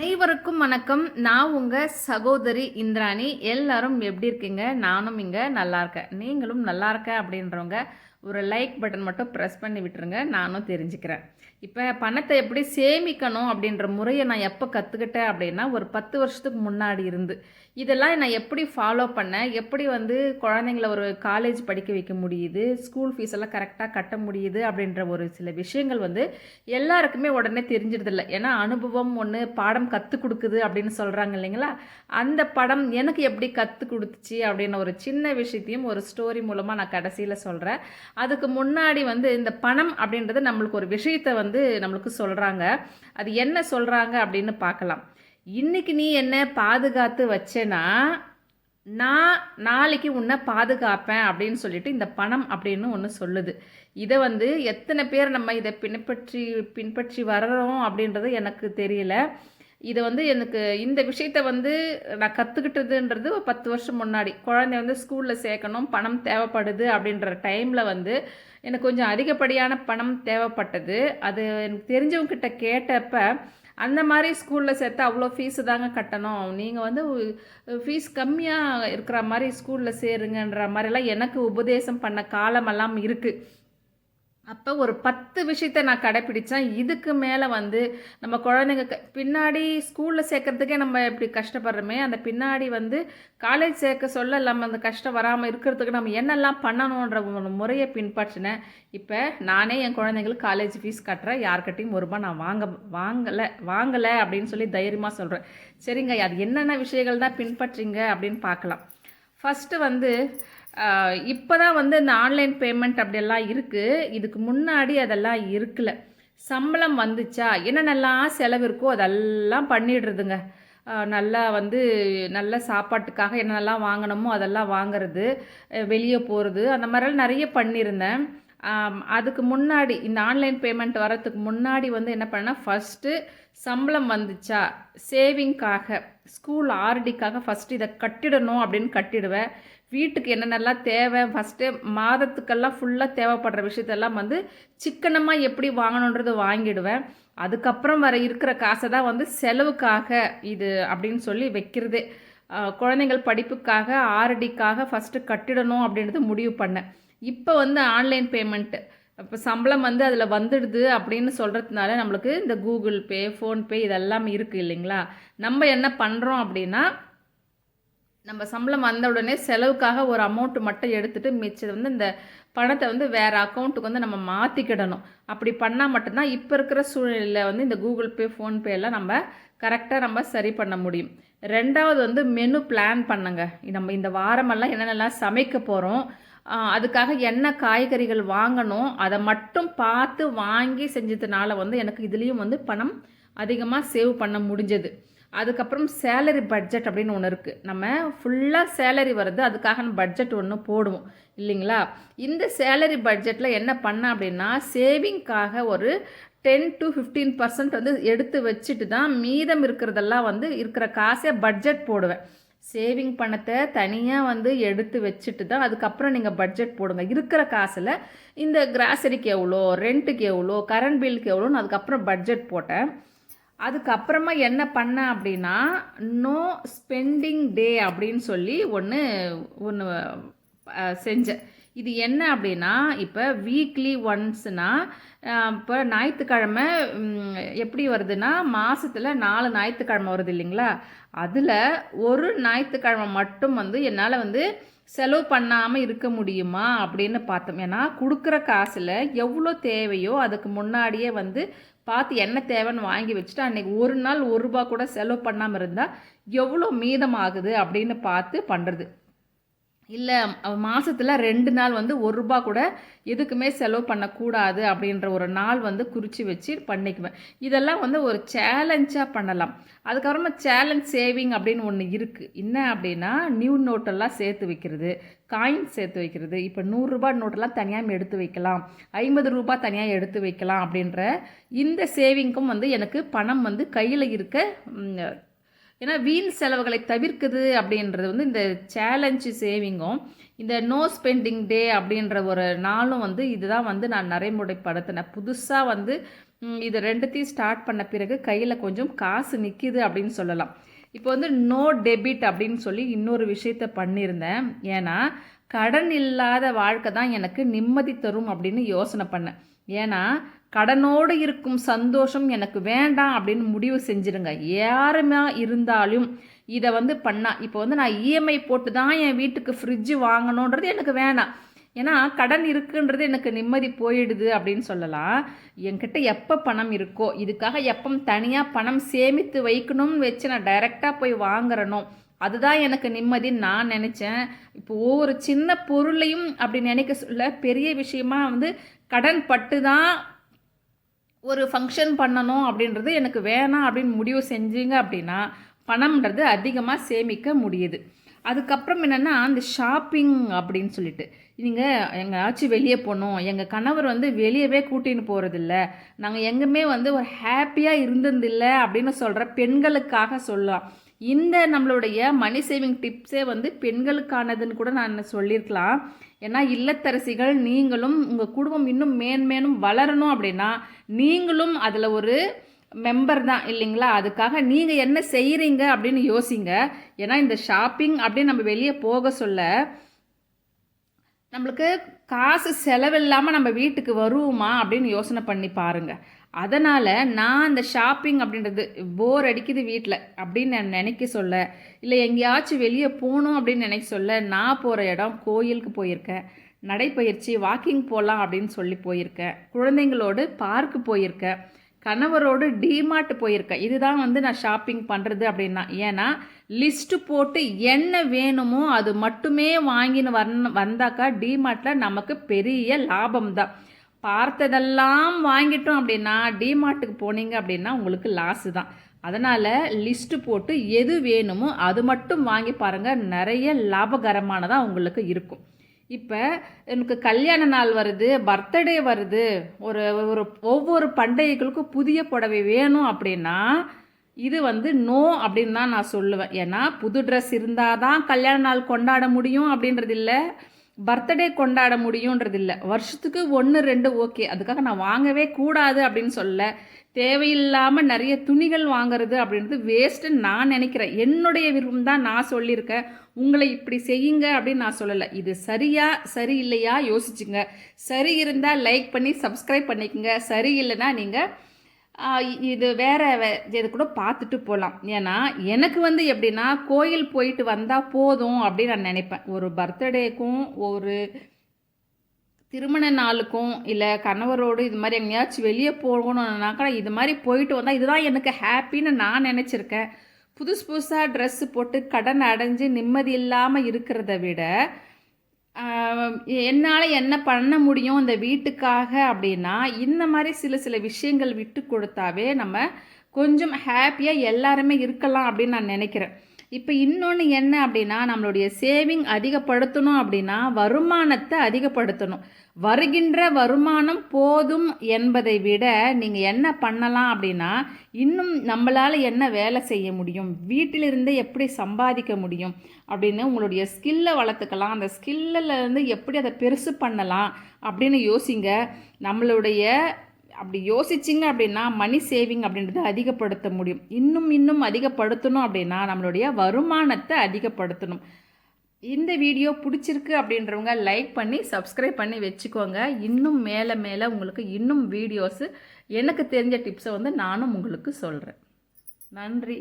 அனைவருக்கும் வணக்கம். நான் உங்கள் சகோதரி இந்திராணி. எல்லாரும் எப்படி இருக்கீங்க? நானும் இங்கே நல்லா இருக்கேன். நீங்களும் நல்லா இருக்க அப்படின்றவங்க ஒரு லைக் பட்டன் மட்டும் ப்ரெஸ் பண்ணி விட்டுருங்க. நானும் தெரிஞ்சுக்கிறேன். இப்போ பணத்தை எப்படி சேமிக்கணும் அப்படின்ற முறையை நான் எப்போ கற்றுக்கிட்டேன் அப்படின்னா ஒரு பத்து வருஷத்துக்கு முன்னாடி இருந்து. இதெல்லாம் நான் எப்படி ஃபாலோ பண்ணேன்? எப்படி வந்து குழந்தைங்கள ஒரு காலேஜ் படிக்க வைக்க முடியுது? ஸ்கூல் ஃபீஸ் எல்லாம் கரெக்டாக கட்ட முடியுது? அப்படின்ற ஒரு சில விஷயங்கள் வந்து எல்லாருக்குமே உடனே தெரிஞ்சிடுதில்ல ஏன்னா அனுபவம் ஒன்று பாடம் கற்றுக் கொடுக்குது அப்படின்னு சொல்கிறாங்க இல்லைங்களா? அந்த படம் எனக்கு எப்படி கற்றுக் கொடுத்துச்சு அப்படின்ற ஒரு சின்ன விஷயத்தையும் ஒரு ஸ்டோரி மூலமாக நான் கடைசியில் சொல்கிறேன் அதுக்கு முன்னாடி வந்து இந்த பணம் அப்படின்றது நம்மளுக்கு ஒரு விஷயத்தை வந்து வந்து நம்மளுக்கு சொல்கிறாங்க அது என்ன சொல்கிறாங்க அப்படின்னு பார்க்கலாம். இன்றைக்கி நீ என்ன பாதுகாத்து வச்சேன்னா நான் நாளைக்கு உன்னை பாதுகாப்பேன் அப்படின்னு சொல்லிட்டு இந்த பணம் அப்படின்னு ஒன்று சொல்லுது. இதை வந்து எத்தனை பேர் நம்ம இதை பின்பற்றி பின்பற்றி வர்றோம் அப்படின்றது எனக்கு தெரியல. இதை வந்து எனக்கு இந்த விஷயத்த வந்து நான் கற்றுக்கிட்டதுன்றது ஒரு பத்து வருஷம் முன்னாடி. குழந்தை வந்து ஸ்கூலில் சேர்க்கணும் பணம் தேவைப்படுது அப்படின்ற டைமில் வந்து எனக்கு கொஞ்சம் அதிகப்படியான பணம் தேவைப்பட்டது. அது எனக்கு தெரிஞ்சவங்க கிட்ட கேட்டப்ப அந்த மாதிரி ஸ்கூலில் சேர்த்தா அவ்வளோ ஃபீஸு தாங்க கட்டணும். நீங்கள் வந்து ஃபீஸ் கம்மியாக இருக்கிற மாதிரி ஸ்கூலில் சேருங்கன்ற மாதிரிலாம் எனக்கு உபதேசம் பண்ண காலமெல்லாம் இருக்குது அப்போ ஒரு பத்து விஷயத்தை நான் கடைப்பிடித்தேன் இதுக்கு மேலே வந்து நம்ம குழந்தைங்க க- பின்னாடி ஸ்கூலில் சேர்க்கறதுக்கே நம்ம இப்படி கஷ்டப்படுறோமே அந்த பின்னாடி வந்து காலேஜ் சேர்க்க சொல்ல நம்ம அந்த கஷ்டம் வராமல் இருக்கிறதுக்கு நம்ம என்னெல்லாம் பண்ணணுன்ற ஒரு முறையை பின்பற்றினேன். இப்போ நானே என் குழந்தைங்களுக்கு காலேஜ் ஃபீஸ் கட்டுறேன். யார்கிட்டையும் ஒரு ரூபாய் நான் வாங்க வாங்கலை வாங்கலை அப்படின்னு சொல்லி தைரியமாக சொல்கிறேன் சரிங்க அது என்னென்ன விஷயங்கள் தான் பின்பற்றிங்க அப்படின்னு பார்க்கலாம். ஃபஸ்ட்டு வந்து இப்போ தான் வந்து இந்த ஆன்லைன் பேமெண்ட் அப்படியெல்லாம் இருக்குது இதுக்கு முன்னாடி அதெல்லாம் இருக்கல. சம்பளம் வந்துச்சா? என்னென்னலாம் செலவு இருக்கோ அதெல்லாம் பண்ணிடுறதுங்க. நல்லா வந்து நல்ல சாப்பாட்டுக்காக என்னென்னலாம் வாங்கணுமோ அதெல்லாம் வாங்கிறது வெளியே போகிறது அந்த மாதிரிலாம் நிறைய பண்ணியிருந்தேன். அதுக்கு முன்னாடி இந்த ஆன்லைன் பேமெண்ட் வரத்துக்கு முன்னாடி வந்து என்ன பண்ணேன்னா ஃபஸ்ட்டு சம்பளம் வந்துச்சா? சேவிங்காக ஸ்கூல் ஆர்டிக்காக ஃபஸ்ட்டு இதை கட்டிடணும் அப்படின்னு கட்டிடுவேன். வீட்டுக்கு என்னென்னலாம் தேவை? ஃபஸ்ட்டு மாதத்துக்கெல்லாம் ஃபுல்லாக தேவைப்படுற விஷயத்தெல்லாம் வந்து சிக்கனமாக எப்படி வாங்கணுன்றது வாங்கிடுவேன். அதுக்கப்புறம் வர இருக்கிற காசை தான் வந்து செலவுக்காக இது அப்படின்னு சொல்லி வைக்கிறதே. குழந்தைங்கள் படிப்புக்காக ஆர்டிக்காக ஃபஸ்ட்டு கட்டிடணும் அப்படின்றது முடிவு பண்ணேன். இப்போ வந்து ஆன்லைன் பேமெண்ட்டு இப்போ சம்பளம் வந்து அதில் வந்துடுது அப்படின்னு சொல்கிறதுனால நம்மளுக்கு இந்த கூகுள் பே ஃபோன்பே இதெல்லாம் இருக்குது இல்லைங்களா? நம்ம என்ன பண்ணுறோம் அப்படின்னா நம்ம சம்பளம் வந்த உடனே செலவுக்காக ஒரு அமௌண்ட் மட்டும் எடுத்துட்டு மிச்சம் வந்து இந்த பணத்தை வந்து வேறு அக்கௌண்ட்டுக்கு வந்து நம்ம மாற்றிக்கிடணும் அப்படி பண்ணால் மட்டும்தான் இப்போ இருக்கிற சூழ்நிலையில் வந்து இந்த கூகுள் பே ஃபோன்பே எல்லாம் நம்ம கரெக்டாக நம்ம சரி பண்ண முடியும். ரெண்டாவது வந்து மெனு பிளான் பண்ணுங்க. நம்ம இந்த வாரமெல்லாம் என்னென்னலாம் சமைக்க போகிறோம் அதுக்காக என்ன காய்கறிகள் வாங்கணும் அதை மட்டும் பார்த்து வாங்கி செஞ்சதுனால வந்து எனக்கு இதுலேயும் வந்து பணம் அதிகமாக சேவ் பண்ண முடிஞ்சது. அதுக்கப்புறம் சேலரி பட்ஜெட் அப்படின்னு ஒன்று இருக்குது நம்ம ஃபுல்லாக சேலரி வருது அதுக்காக நம்ம பட்ஜெட் ஒன்று போடுவோம். இல்லைங்களா? இந்த சேலரி பட்ஜெட்டில் என்ன பண்ண அப்படின்னா சேவிங்காக ஒரு டென் டு ஃபிஃப்டீன் பர்சன்ட் வந்து எடுத்து வச்சுட்டு தான் மீதம் இருக்கிறதெல்லாம் வந்து இருக்கிற காசை பட்ஜெட் போடுவேன். சேவிங் பணத்தை தனியாக வந்து எடுத்து வச்சுட்டு தான் அதுக்கப்புறம் நீங்கள் பட்ஜெட் போடுங்க. இருக்கிற காசில் இந்த கிராசரிக்கு எவ்வளோ ரெண்ட்டுக்கு எவ்வளோ கரண்ட் பில்லுக்கு எவ்வளோன்னு அதுக்கப்புறம் பட்ஜெட் போட்டேன். அதுக்கப்புறமா என்ன பண்ணேன் அப்படின்னா நோ ஸ்பெண்டிங் டே அப்படின்னு சொல்லி ஒன்று ஒன்று செஞ்சேன் இது என்ன அப்படின்னா இப்போ வீக்லி ஒன்ஸ்னால் இப்போ ஞாயிற்றுக்கிழமை எப்படி வருதுன்னா மாதத்தில் நாலு ஞாயிற்றுக்கிழமை வருது இல்லைங்களா? அதில் ஒரு ஞாயிற்றுக்கிழமை மட்டும் வந்து என்னால் வந்து செலவு பண்ணாமல் இருக்க முடியுமா அப்படின்னு பார்த்தோம். ஏன்னா கொடுக்குற காசில் எவ்வளோ தேவையோ அதுக்கு முன்னாடியே வந்து பார்த்து என்ன தேவைன்னு வாங்கி வச்சுட்டு அன்றைக்கி ஒரு நாள் ஒரு ரூபா கூட செலவு பண்ணாமல் இருந்தால் எவ்வளோ மீதமாகுது அப்படின்னு பார்த்து பண்ணுறது இல்லை மாதத்தில் ரெண்டு நாள் வந்து ஒரு ரூபா கூட எதுக்குமே செலவு பண்ணக்கூடாது அப்படின்ற ஒரு நாள் வந்து குறித்து வச்சு பண்ணிக்குவேன். இதெல்லாம் வந்து ஒரு சேலஞ்சாக பண்ணலாம். அதுக்கப்புறமா சேலஞ்ச் சேவிங் அப்படின்னு ஒன்று இருக்குது என்ன அப்படின்னா நியூ நோட்டெல்லாம் சேர்த்து வைக்கிறது காயின் சேர்த்து வைக்கிறது. இப்போ நூறுரூபா நோட்டெல்லாம் தனியாக எடுத்து வைக்கலாம். ஐம்பது ரூபாய் தனியாக எடுத்து வைக்கலாம் அப்படின்ற இந்த சேவிங்க்கும் வந்து எனக்கு பணம் வந்து கையில் இருக்க ஏன்னா வீண் செலவுகளை தவிர்க்குது அப்படின்றது வந்து இந்த சேலஞ்சு சேவிங்கும் இந்த நோ ஸ்பெண்டிங் டே அப்படின்ற ஒரு நாளும் வந்து இதுதான் வந்து நான் நடைமுறைப்படுத்தினேன். புதுசாக வந்து இது ரெண்டுத்தையும் ஸ்டார்ட் பண்ண பிறகு கையில் கொஞ்சம் காசு நிற்கிது அப்படின்னு சொல்லலாம். இப்போ வந்து நோ டெபிட் அப்படின்னு சொல்லி இன்னொரு விஷயத்த பண்ணியிருந்தேன். ஏன்னா கடன் இல்லாத வாழ்க்கை தான் எனக்கு நிம்மதி தரும் அப்படின்னு யோசனை பண்ணேன். ஏன்னா கடனோடு இருக்கும் சந்தோஷம் எனக்கு வேண்டாம் அப்படின்னு முடிவு செஞ்சுருங்க. யாருமே இருந்தாலும் இதை வந்து பண்ணா. இப்போ வந்து நான் இஎம்ஐ போட்டு தான் என் வீட்டுக்கு ஃப்ரிட்ஜு வாங்கணுன்றது எனக்கு வேணாம். ஏன்னா கடன் இருக்குன்றது எனக்கு நிம்மதி போயிடுது அப்படின்னு சொல்லலாம். என்கிட்ட எப்போ பணம் இருக்கோ இதுக்காக எப்போ தனியாக பணம் சேமித்து வைக்கணும்னு வச்சு நான் டைரெக்டாக போய் வாங்குறனோ அதுதான் எனக்கு நிம்மதின்னு நான் நினச்சேன். இப்போ ஒவ்வொரு சின்ன பொருளையும் அப்படி நினைக்க சொல்ல பெரிய விஷயமா வந்து கடன் பட்டு தான் ஒரு ஃபங்க்ஷன் பண்ணணும் அப்படின்றது எனக்கு வேணாம் அப்படின்னு முடிவு செஞ்சீங்க அப்படின்னா பணம்ன்றது அதிகமாக சேமிக்க முடியுது. அதுக்கப்புறம் என்னென்னா அந்த ஷாப்பிங் அப்படின்னு சொல்லிட்டு. நீங்கள் எங்கேயாச்சும் வெளியே போகணும். எங்கள் கணவர் வந்து வெளியவே கூட்டின்னு போகிறதில்ல நாங்கள் எங்குமே வந்து ஒரு ஹாப்பியாக இருந்ததில்லை அப்படின்னு சொல்கிற பெண்களுக்காக சொல்லலாம். இந்த நம்மளுடைய மணி சேவிங் டிப்ஸே வந்து பெண்களுக்கானதுன்னு கூட நான் சொல்லியிருக்கலாம் ஏன்னா இல்லத்தரசிகள் நீங்களும் உங்கள் குடும்பம் இன்னும் மேன்மேனும் வளரணும் அப்படின்னா நீங்களும் அதில் ஒரு மெம்பர் தான் இல்லைங்களா? அதுக்காக நீங்கள் என்ன செய்கிறீங்க அப்படின்னு யோசிங்க. ஏன்னா இந்த ஷாப்பிங் அப்படின்னு நம்ம வெளியே போக சொல்ல நம்மளுக்கு காசு செலவில்லாமல் நம்ம வீட்டுக்கு வருவோமா அப்படின்னு யோசனை பண்ணி பாருங்கள் அதனால் நான் அந்த ஷாப்பிங் அப்படின்றது போர் அடிக்குது வீட்டில் அப்படின்னு நான் நினைக்க சொல்ல. இல்லை எங்கேயாச்சும் வெளியே போகணும் அப்படின்னு நினைக்க சொல்ல நான் போகிற இடம் கோயிலுக்கு போயிருக்கேன். நடைப்பயிற்சி வாக்கிங் போகலாம் அப்படின்னு சொல்லி போயிருக்கேன். குழந்தைங்களோடு பார்க்கு போயிருக்கேன். கணவரோடு டிமார்ட் போயிருக்கேன். இதுதான் வந்து நான் ஷாப்பிங் பண்ணுறது அப்படின்னா. ஏன்னா லிஸ்ட்டு போட்டு என்ன வேணுமோ அது மட்டுமே வாங்கின்னு வர வந்தாக்கா டிமார்ட்டில் நமக்கு பெரிய லாபம் தான் பார்த்ததெல்லாம் வாங்கிட்டோம் அப்படின்னா டிமார்ட்டுக்கு போனீங்க அப்படின்னா உங்களுக்கு லாஸு தான். அதனால் லிஸ்ட்டு போட்டு எது வேணுமோ அது மட்டும் வாங்கி பாருங்கள் நிறைய லாபகரமானதாக உங்களுக்கு இருக்கும். இப்போ எனக்கு கல்யாண நாள் வருது பர்த்டே வருது. ஒரு ஒரு ஒவ்வொரு பண்டிகைகளுக்கும் புதிய புடவை வேணும் அப்படின்னா இது வந்து நோ அப்படின்னு தான் நான் சொல்லுவேன். ஏன்னா புது ட்ரெஸ் இருந்தால் தான் கல்யாண நாள் கொண்டாட முடியும் அப்படின்றது இல்லை. பர்த்டே கொண்டாட முடியுன்றது இல்லை வருஷத்துக்கு ஒன்று ரெண்டு ஓகே அதுக்காக நான் வாங்கவே கூடாது அப்படின்னு சொல்ல தேவையில்லாமல் நிறைய துணிகள் வாங்குறது அப்படின்றது வேஸ்ட்டுன்னு நான் நினைக்கிறேன். என்னுடைய விருப்பம் தான் நான் சொல்லியிருக்கேன். உங்களை இப்படி செய்யுங்க அப்படின்னு நான் சொல்லலை. இது சரியா சரி இல்லையா யோசிச்சுங்க. சரி இருந்தால் லைக் பண்ணி சப்ஸ்கிரைப் பண்ணிக்கோங்க. சரி இல்லைன்னா நீங்கள் இது வேற வே- இது கூட பார்த்துட்டு போகலாம் ஏன்னா எனக்கு வந்து எப்படின்னா கோயில் போயிட்டு வந்தால் போதும் அப்படின்னு நான் நினைப்பேன். ஒரு பர்த்டேக்கும் ஒரு திருமண நாளுக்கும் இல்லை கணவரோடு இது மாதிரி எங்கேயாச்சும் வெளியே போகணுன்னாக்கா இது மாதிரி போயிட்டு வந்தால் இதுதான் எனக்கு ஹாப்பின்னு நான் நினச்சிருக்கேன். புதுசு புதுசாக ட்ரெஸ்ஸு போட்டு கடன் அடைஞ்சு நிம்மதி இல்லாமல் இருக்கிறத விட என்னால் என்ன பண்ண முடியும் இந்த வீட்டுக்காக அப்படின்னா இந்த மாதிரி சில சில விஷயங்கள் விட்டு கொடுத்தாவே நம்ம கொஞ்சம் ஹாப்பியாக எல்லாருமே இருக்கலாம் அப்படின்னு நான் நினைக்கிறேன். இப்போ இன்னொன்று என்ன அப்படின்னா நம்மளுடைய சேவிங் அதிகப்படுத்தணும் அப்படின்னா வருமானத்தை அதிகப்படுத்தணும். வருகின்ற வருமானம் போதும் என்பதை விட நீங்கள் என்ன பண்ணலாம் அப்படின்னா இன்னும் நம்மளால் என்ன வேலை செய்ய முடியும்? வீட்டிலிருந்தே எப்படி சம்பாதிக்க முடியும்? அப்படின்னு உங்களுடைய ஸ்கில்லை வளர்த்துக்கலாம். அந்த ஸ்கில்லில் இருந்து எப்படி அதை பெருசு பண்ணலாம் அப்படின்னு யோசிங்க. நம்மளுடைய அப்படி யோசிச்சிங்க அப்படின்னா மணி சேவிங் அப்படின்றத அதிகப்படுத்த முடியும். இன்னும் இன்னும் அதிகப்படுத்தணும் அப்படின்னா நம்மளுடைய வருமானத்தை அதிகப்படுத்தணும். இந்த வீடியோ பிடிச்சிருக்கு அப்படின்றவங்க லைக் பண்ணி சப்ஸ்கிரைப் பண்ணி வச்சுக்கோங்க. இன்னும் மேலே மேலே உங்களுக்கு இன்னும் வீடியோஸு எனக்கு தெரிஞ்ச டிப்ஸை வந்து நானும் உங்களுக்கு சொல்கிறேன் நன்றி.